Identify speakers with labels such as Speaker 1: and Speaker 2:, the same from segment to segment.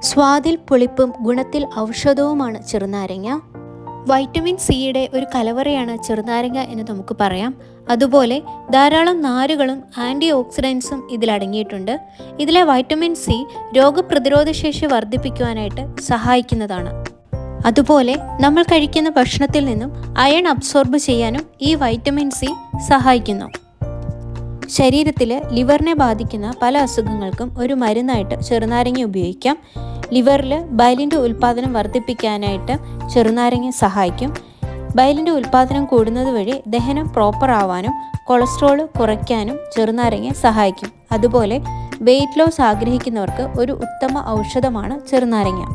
Speaker 1: സ്വാദിൽ പുളിപ്പും ഗുണത്തിൽ ഔഷധവുമാണ് ചെറുനാരങ്ങ. വൈറ്റമിൻ സിയുടെ ഒരു കലവറയാണ് ചെറുനാരങ്ങ എന്ന് നമുക്ക് പറയാം. അതുപോലെ ധാരാളം നാരുകളും ആന്റി ഓക്സിഡൻസും ഇതിലടങ്ങിയിട്ടുണ്ട് ഇതിലെ വൈറ്റമിൻ സി രോഗപ്രതിരോധ ശേഷി വർദ്ധിപ്പിക്കുവാനായിട്ട് സഹായിക്കുന്നതാണ്. അതുപോലെ നമ്മൾ കഴിക്കുന്ന ഭക്ഷണത്തിൽ നിന്നും അയൺ അബ്സോർബ് ചെയ്യാനും ഈ വൈറ്റമിൻ സി സഹായിക്കുന്നു. ശരീരത്തിൽ ലിവറിനെ ബാധിക്കുന്ന പല അസുഖങ്ങൾക്കും ഒരു മരുന്നായിട്ട് ചെറുനാരങ്ങ ഉപയോഗിക്കാം. ലിവറിൽ ബയലിന്റെ ഉൽപ്പാദനം വർദ്ധിപ്പിക്കാനായിട്ട് ചെറുനാരങ്ങ സഹായിക്കും. ബയലിന്റെ ഉൽപ്പാദനം കൂടുന്നത് വഴി ദഹനം പ്രോപ്പർ ആവാനും കൊളസ്ട്രോൾ കുറയ്ക്കാനും ചെറുനാരങ്ങ സഹായിക്കും. അതുപോലെ വെയിറ്റ് ലോസ് ആഗ്രഹിക്കുന്നവർക്ക് ഒരു ഉത്തമ ഔഷധമാണ് ചെറുനാരങ്ങ.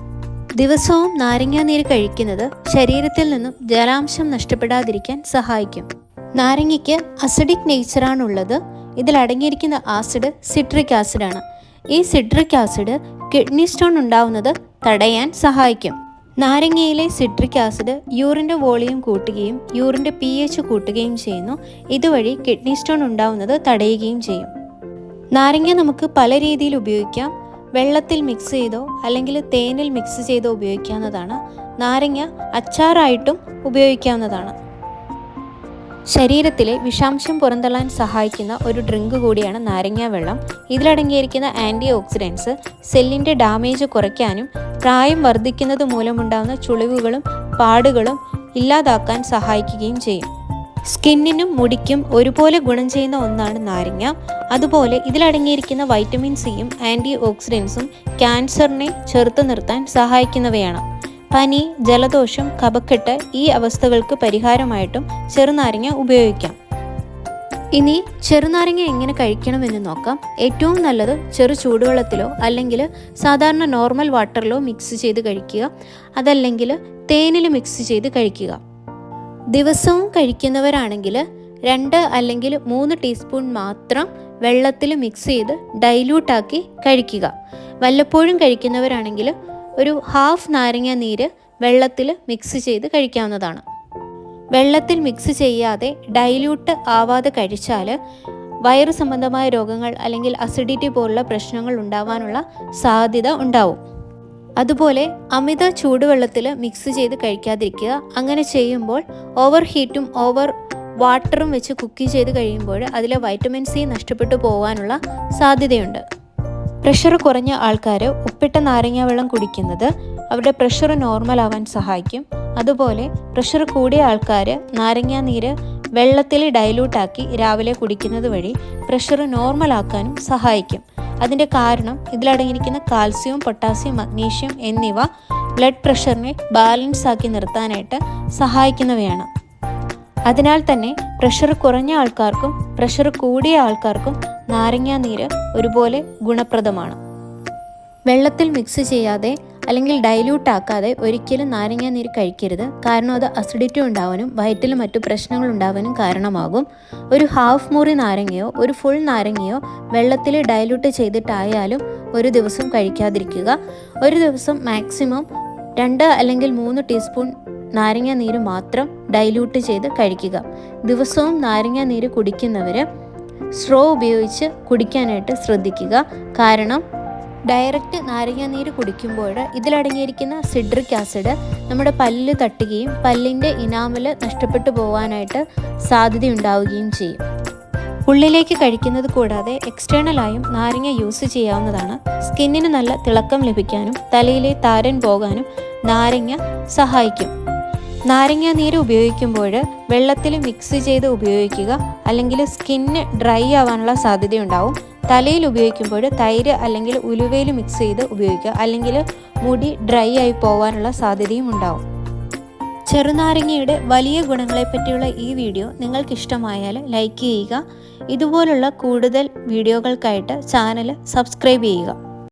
Speaker 1: ദിവസവും നാരങ്ങാനീര് കഴിക്കുന്നത് ശരീരത്തിൽ നിന്നും ജലാംശം നഷ്ടപ്പെടാതിരിക്കാൻ സഹായിക്കും. നാരങ്ങയ്ക്ക് അസിഡിക് നേച്ചറാണുള്ളത് ഇതിൽ അടങ്ങിയിരിക്കുന്ന ആസിഡ് സിട്രിക് ആസിഡാണ്. ഈ സിട്രിക് ആസിഡ് കിഡ്നി സ്റ്റോൺ ഉണ്ടാവുന്നത് തടയാൻ സഹായിക്കും. നാരങ്ങയിലെ സിട്രിക് ആസിഡ് യൂറിന്റെ വോളിയം കൂട്ടുകയും യൂറിന്റെ പി എച്ച് കൂട്ടുകയും ചെയ്യുന്നു. ഇതുവഴി കിഡ്നി സ്റ്റോൺ ഉണ്ടാവുന്നത് തടയുകയും ചെയ്യും. നാരങ്ങ നമുക്ക് പല രീതിയിൽ ഉപയോഗിക്കാം. വെള്ളത്തിൽ മിക്സ് ചെയ്തോ അല്ലെങ്കിൽ തേനിൽ മിക്സ് ചെയ്തോ ഉപയോഗിക്കാവുന്നതാണ്. നാരങ്ങ അച്ചാറായിട്ടും ഉപയോഗിക്കാവുന്നതാണ്. ശരീരത്തിലെ വിഷാംശം പുറന്തള്ളാൻ സഹായിക്കുന്ന ഒരു ഡ്രിങ്ക് കൂടിയാണ് നാരങ്ങ വെള്ളം. ഇതിലടങ്ങിയിരിക്കുന്ന ആന്റി ഓക്സിഡൻസ് സെല്ലിന്റെ ഡാമേജ് കുറയ്ക്കാനും പ്രായം വർദ്ധിക്കുന്നത് മൂലമുണ്ടാകുന്ന ചുളിവുകളും പാടുകളും ഇല്ലാതാക്കാൻ സഹായിക്കുകയും ചെയ്യും. സ്കിന്നിനും മുടിക്കും ഒരുപോലെ ഗുണം ചെയ്യുന്ന ഒന്നാണ് നാരങ്ങ. അതുപോലെ ഇതിലടങ്ങിയിരിക്കുന്ന വൈറ്റമിൻ സിയും ആന്റി ഓക്സിഡൻസും ക്യാൻസറിനെ ചെറുത്തു നിർത്താൻ സഹായിക്കുന്നവയാണ്. പനി ജലദോഷം കഫക്കെട്ട് ഈ അവസ്ഥകൾക്ക് പരിഹാരമായിട്ടും ചെറുനാരങ്ങ ഉപയോഗിക്കാം. ഇനി ചെറുനാരങ്ങ എങ്ങനെ കഴിക്കണമെന്ന് നോക്കാം. ഏറ്റവും നല്ലത് ചെറു ചൂടുവെള്ളത്തിലോ അല്ലെങ്കിൽ സാധാരണ നോർമൽ വാട്ടറിലോ മിക്സ് ചെയ്ത് കഴിക്കുക. അതല്ലെങ്കിൽ തേനിൽ മിക്സ് ചെയ്ത് കഴിക്കുക. ദിവസവും കഴിക്കുന്നവരാണെങ്കിൽ രണ്ട് അല്ലെങ്കിൽ മൂന്ന് ടീസ്പൂൺ മാത്രം വെള്ളത്തിൽ മിക്സ് ചെയ്ത് ഡൈല്യൂട്ടാക്കി കഴിക്കുക. വല്ലപ്പോഴും കഴിക്കുന്നവരാണെങ്കിൽ ഒരു ഹാഫ് നാരങ്ങ നീര് വെള്ളത്തിൽ മിക്സ് ചെയ്ത് കഴിക്കാവുന്നതാണ്. വെള്ളത്തിൽ മിക്സ് ചെയ്യാതെ ഡൈല്യൂട്ട് ആവാതെ കഴിച്ചാൽ വയറു സംബന്ധമായ രോഗങ്ങൾ അല്ലെങ്കിൽ അസിഡിറ്റി പോലുള്ള പ്രശ്നങ്ങൾ ഉണ്ടാവാനുള്ള സാധ്യത ഉണ്ടാവും. അതുപോലെ അമിത ചൂടുവെള്ളത്തിൽ മിക്സ് ചെയ്ത് കഴിക്കാതിരിക്കുക. അങ്ങനെ ചെയ്യുമ്പോൾ ഓവർ ഹീറ്റും ഓവർ വാട്ടറും വെച്ച് കുക്ക് ചെയ്ത് കഴിയുമ്പോൾ അതിലെ വൈറ്റമിൻ സി നഷ്ടപ്പെട്ടു പോകാനുള്ള സാധ്യതയുണ്ട്. പ്രഷർ കുറഞ്ഞ ആൾക്കാർ ഉപ്പിട്ട നാരങ്ങ വെള്ളം കുടിക്കുന്നത് അവരുടെ പ്രഷർ നോർമൽ ആവാൻ സഹായിക്കും. അതുപോലെ പ്രഷർ കൂടിയ ആൾക്കാർ നാരങ്ങ നീര് വെള്ളത്തിൽ ഡൈലൂട്ടാക്കി രാവിലെ കുടിക്കുന്നത് വഴി പ്രഷർ നോർമൽ ആക്കാനും സഹായിക്കും. അതിന്റെ കാരണം ഇതിലടങ്ങിയിരിക്കുന്ന കാൽസ്യവും പൊട്ടാസ്യം മഗ്നീഷ്യം എന്നിവ ബ്ലഡ് പ്രഷറിനെ ബാലൻസ് ആക്കി നിർത്താനായിട്ട് സഹായിക്കുന്നവയാണ്. അതിനാൽ തന്നെ പ്രഷർ കുറഞ്ഞ ആൾക്കാർക്കും പ്രഷർ കൂടിയ ആൾക്കാർക്കും നാരങ്ങാ നീര് ഒരുപോലെ ഗുണപ്രദമാണ്. വെള്ളത്തിൽ മിക്സ് ചെയ്യാതെ അല്ലെങ്കിൽ ഡൈല്യൂട്ട് ആക്കാതെ ഒരിക്കലും നാരങ്ങാ നീര് കഴിക്കരുത്. കാരണം അത് അസിഡിറ്റി ഉണ്ടാവാനും വയറ്റിൽ മറ്റു പ്രശ്നങ്ങൾ ഉണ്ടാവാനും കാരണമാകും. ഒരു ഹാഫ് മുറി നാരങ്ങയോ ഒരു ഫുൾ നാരങ്ങയോ വെള്ളത്തിൽ ഡൈല്യൂട്ട് ചെയ്തിട്ടായാലും ഒരു ദിവസം കഴിക്കാതിരിക്കുക. ഒരു ദിവസം മാക്സിമം രണ്ട് അല്ലെങ്കിൽ മൂന്ന് ടീസ്പൂൺ നാരങ്ങ നീര് മാത്രം ഡൈല്യൂട്ട് ചെയ്ത് കഴിക്കുക. ദിവസവും നാരങ്ങ നീര് കുടിക്കുന്നവർ സ്ട്രോ ഉപയോഗിച്ച് കുടിക്കാനായിട്ട് ശ്രദ്ധിക്കുക. കാരണം ഡയറക്റ്റ് നാരങ്ങ നീര് കുടിക്കുമ്പോൾ ഇതിലടങ്ങിയിരിക്കുന്ന സിഡ്രിക് ആസിഡ് നമ്മുടെ പല്ല് തട്ടുകയും പല്ലിന്റെ ഇനാമൽ നഷ്ടപ്പെട്ടു പോകാനായിട്ട് സാധ്യതയുണ്ടാവുകയും ചെയ്യും. ഉള്ളിലേക്ക് കഴിക്കുന്നത് കൂടാതെ എക്സ്റ്റേണലായും നാരങ്ങ യൂസ് ചെയ്യാവുന്നതാണ്. സ്കിന്നിന് നല്ല തിളക്കം ലഭിക്കാനും തലയിലെ താരൻ പോകാനും നാരങ്ങ സഹായിക്കും. നാരങ്ങ നീര് ഉപയോഗിക്കുമ്പോൾ വെള്ളത്തിൽ മിക്സ് ചെയ്ത് ഉപയോഗിക്കുക. അല്ലെങ്കിൽ സ്കിന്ന് ഡ്രൈ ആവാനുള്ള സാധ്യതയുണ്ടാവും. തലയിൽ ഉപയോഗിക്കുമ്പോൾ തൈര് അല്ലെങ്കിൽ ഉലുവയിൽ മിക്സ് ചെയ്ത് ഉപയോഗിക്കുക. അല്ലെങ്കിൽ മുടി ഡ്രൈ ആയി പോകാനുള്ള സാധ്യതയും ഉണ്ടാവും. ചെറുനാരങ്ങയുടെ വലിയ ഗുണങ്ങളെപ്പറ്റിയുള്ള ഈ വീഡിയോ നിങ്ങൾക്ക് ഇഷ്ടമായാൽ ലൈക്ക് ചെയ്യുക. ഇതുപോലുള്ള കൂടുതൽ വീഡിയോകൾക്കായിട്ട് ചാനൽ സബ്സ്ക്രൈബ് ചെയ്യുക.